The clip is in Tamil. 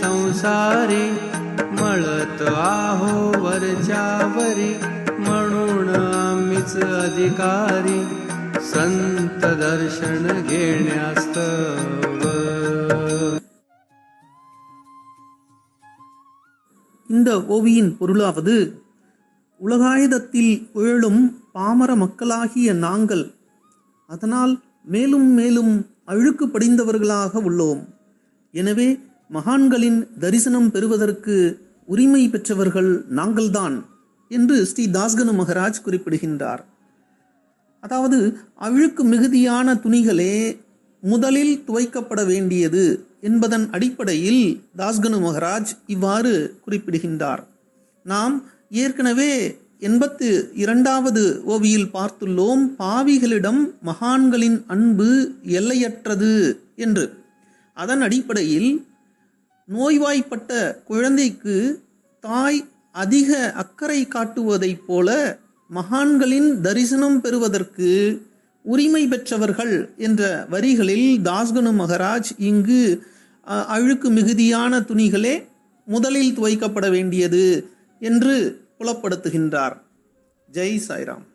संसारी मळत आहो वरच्यावरी म्हणून आम्हीच अधिकारी संत दर्शन घेण्यास्तव இந்த ஓவியின் பொருளாவது உலகாயுதத்தில் உழலும் பாமர மக்களாகிய நாங்கள் அதனால் மேலும் மேலும் அழுக்கு படிந்தவர்களாக உள்ளோம் எனவே மகான்களின் தரிசனம் பெறுவதற்கு உரிமை பெற்றவர்கள் நாங்கள்தான் என்று ஸ்ரீ தாஸ்கனு மகராஜ் குறிப்பிடுகின்றார். அதாவது அழுக்கு மிகுதியான துணிகளே முதலில் துவைக்கப்பட வேண்டியது என்பதன் அடிப்படையில் தாஸ்கனு மகராஜ் இவ்வாறு குறிப்பிடுகின்றார். நாம் ஏற்கனவே எண்பத்து இரண்டாவது ஓவியில் பார்த்துள்ளோம் பாவிகளிடம் மகான்களின் அன்பு எல்லையற்றது என்று. அதன் அடிப்படையில் நோய்வாய்ப்பட்ட குழந்தைக்கு தாய் அதிக அக்கறை காட்டுவதைப் போல மகான்களின் தரிசனம் பெறுவதற்கு உரிமை பெற்றவர்கள் என்ற வரிகளில் தாஸ்கனு மகராஜ் இங்கு அ, அழுக்கு மிகுதியான துணிகளே முதலில் துவைக்கப்பட வேண்டியது என்று புலப்படுத்துகின்றார். ஜெய் சாய்ராம்.